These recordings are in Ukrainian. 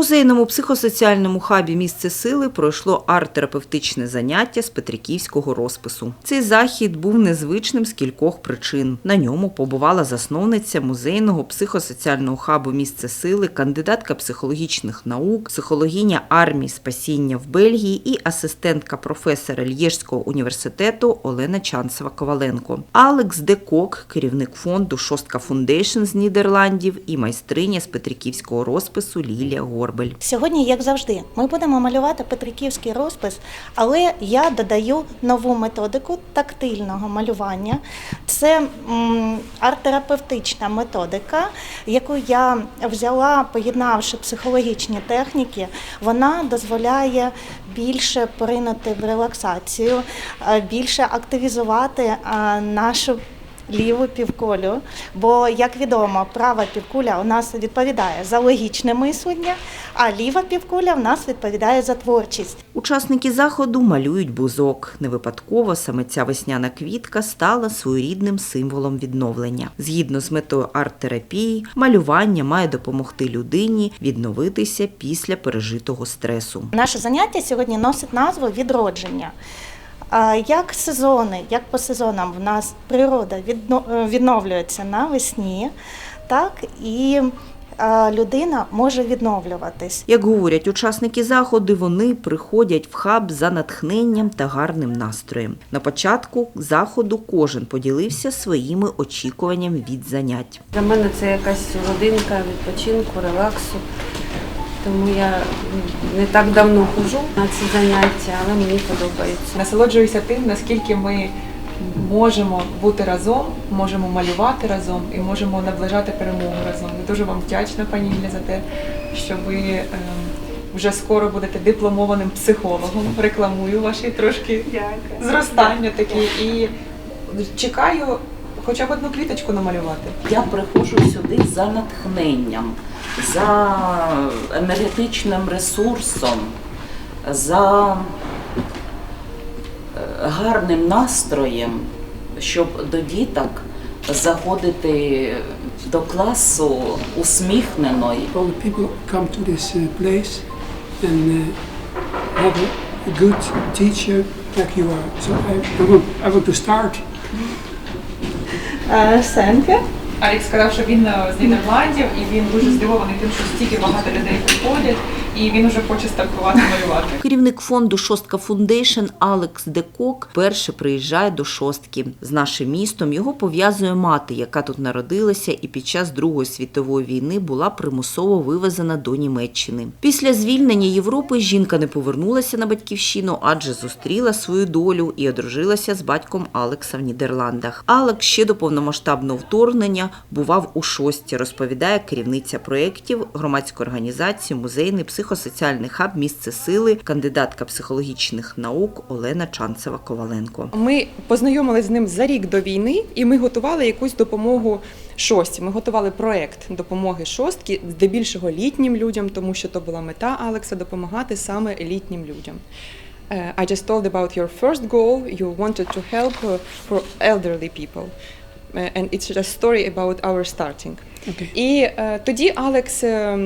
музейному психосоціальному хабі місце сили пройшло арт-терапевтичне заняття з петриківського розпису. Цей захід був незвичним з кількох причин. На ньому побувала засновниця музейного психосоціального хабу місце сили, кандидатка психологічних наук, психологиня армії спасіння в Бельгії і асистентка професора Лєжського університету Олена Чанцева Коваленко. Алекс Декок, керівник фонду Шостка Фундейшн з Нідерландів і майстриня з петриківського розпису Лілія Горбель. Сьогодні, як завжди, ми будемо малювати петриківський розпис, але я додаю нову методику тактильного малювання. Це арт-терапевтична методика, яку я взяла, поєднавши психологічні техніки. Вона дозволяє більше поринути в релаксацію, е, більше активізувати е, нашу ліву півкулю. Бо, як відомо, права півкуля у нас відповідає за логічне мислення, а ліва півкуля в нас відповідає за творчість. Учасники заходу малюють бузок. Не випадково саме ця весняна квітка стала своєрідним символом відновлення. Згідно з метою арт-терапії, малювання має допомогти людині відновитися після пережитого стресу. Наше заняття сьогодні носить назву відродження. А Як сезони, як по сезонам в нас природа відно- відновлюється навесні, так і людина може відновлюватись. Як говорять учасники заходу, вони приходять в хаб за натхненням та гарним настроєм. На початку заходу кожен поділився своїми очікуваннями від занять. Для мене це якась родинка відпочинку, релаксу. Тому я не так давно хожу на ці заняття, але мені подобається. Насолоджуюся тим, наскільки ми можемо бути разом, можемо малювати разом і можемо наближати перемогу разом. Я дуже вам вдячна, пані Ілля, за те, що ви ем, вже скоро будете дипломованим психологом. Рекламую ваші трошки зростання такі і чекаю хоча б одну квіточку намалювати. Я приходжу сюди за натхненням, за енергетичним ресурсом, за е, гарним настроєм, щоб до діток заходити до класу усміхнено. all the people come to this uh, place and uh, have a, a good teacher like you are. So I, I, want, I want to start Сенке. Алік сказав, що він е, з Нідерландів і він дуже здивований тим, що стільки багато людей приходять, і він вже хоче стартувати малювати. Керівник фонду Шостка Фундейшн Алекс Декок перше приїжджає до шостки. З нашим містом його пов'язує мати, яка тут народилася і під час Другої світової війни була примусово вивезена до Німеччини. Після звільнення Європи жінка не повернулася на батьківщину, адже зустріла свою долю і одружилася з батьком Алекса в Нідерландах. Алекс ще до повномасштабного вторгнення бував у шості, розповідає керівниця проєктів громадської організації Музейний психосоціальний хаб місце сили, кандидатка психологічних наук Олена Чанцева Коваленко. Ми познайомилися з ним за рік до війни, і ми готували якусь допомогу шості. Ми готували проект допомоги шостки, здебільшого літнім людям, тому що то була мета Алекса допомагати саме літнім людям. Е, I just told about your first goal. You wanted to help uh, for elderly people. Uh, And it's a story about our starting. Okay. І е, тоді Алекс е,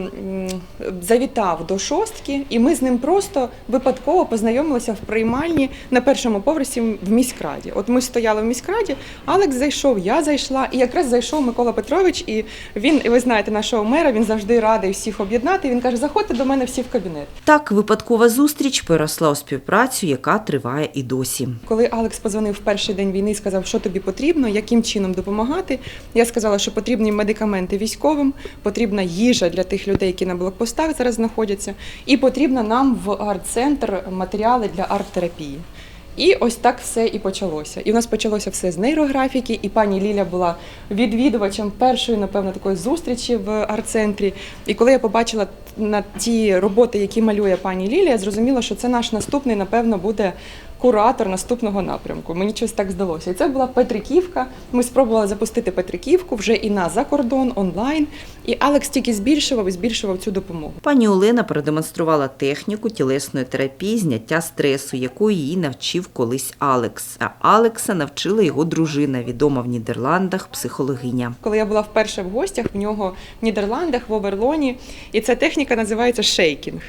завітав до шостки, і ми з ним просто випадково познайомилися в приймальні на першому поверсі в міськраді. От ми стояли в міськраді, Алекс зайшов, я зайшла, і якраз зайшов Микола Петрович. І він, і ви знаєте, нашого мера, він завжди радий всіх об'єднати. Він каже: заходьте до мене всі в кабінет. Так випадкова зустріч переросла у співпрацю, яка триває і досі. Коли Алекс позвонив в перший день війни і сказав, що тобі потрібно, яким чином допомагати, я сказала, що потрібні медикаменти військовим, потрібна їжа для тих людей, які на блокпостах зараз знаходяться, і потрібно нам в арт-центр матеріали для арт-терапії. І ось так все і почалося. І у нас почалося все з нейрографіки, і пані Ліля була відвідувачем першої, напевно, такої зустрічі в арт-центрі. І коли я побачила на ті роботи, які малює пані Лілія, я зрозуміла, що це наш наступний, напевно, буде куратор наступного напрямку. Мені щось так здалося. І це була Петриківка. Ми спробували запустити Петриківку вже і на закордон онлайн. І Алекс тільки збільшував і збільшував цю допомогу. Пані Олена продемонструвала техніку тілесної терапії зняття стресу, якої її навчив колись Алекс. А Алекса навчила його дружина, відома в Нідерландах психологиня. Коли я була вперше в гостях, в нього в Нідерландах, в Оверлоні, і ця техніка називається шейкінг.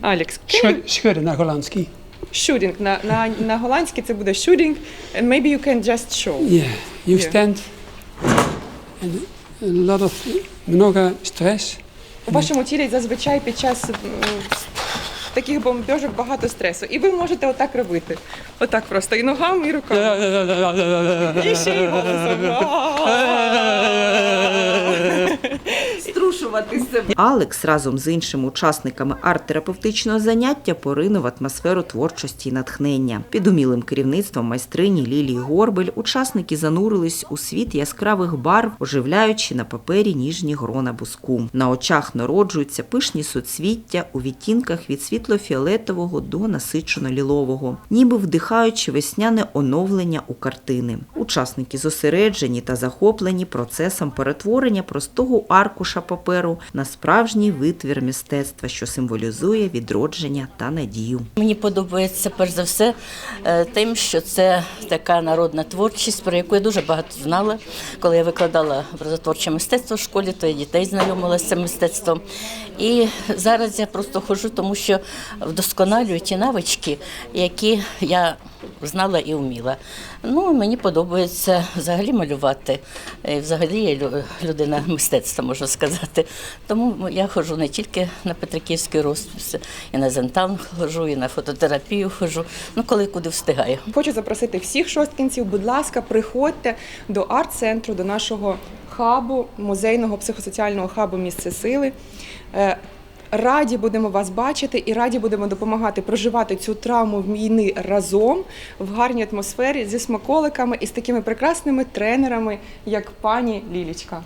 Алекс, Schud- Schudden naar Hollandski. Shooting. На, на, на голландській це буде shooting. And maybe you can just show. Yeah, you Yeah. stand and a lot of много stress. У вашому тілі зазвичай під час таких бомбьожок багато стресу. І ви можете отак робити. Отак просто. І ногами, і руками. І ще й голосом. Струшувати себе. Алекс разом з іншими учасниками арт-терапевтичного заняття поринув атмосферу творчості і натхнення. Під умілим керівництвом майстрині Лілії Горбель учасники занурились у світ яскравих барв, оживляючи на папері ніжні грона буску. На очах народжуються пишні соцвіття у відтінках від світло-фіолетового до насичено-лілового, ніби вдихаючи весняне оновлення у картини. Учасники зосереджені та захоплені процесом перетворення простого аркуша паперу на справжній витвір мистецтва, що символізує відродження та надію. Мені подобається перш за все е, тим, що це така народна творчість, про яку я дуже багато знала. Коли я викладала образотворче мистецтво в школі, то я дітей знайомила з мистецтвом. І зараз я просто ходжу, тому що вдосконалюю ті навички, які я знала і вміла. Ну, мені подобається взагалі малювати. Взагалі я людина мистецтва, можу сказати. Тому я ходжу не тільки на Петриківський розпис, і на зентан ходжу, і на фототерапію ходжу. Ну, коли куди встигаю. Хочу запросити всіх шосткінців, будь ласка, приходьте до арт-центру, до нашого хабу, музейного психосоціального хабу місце сили. Е, Раді будемо вас бачити і раді будемо допомагати проживати цю травму війни разом в гарній атмосфері зі смаколиками і з такими прекрасними тренерами, як пані Лілічка.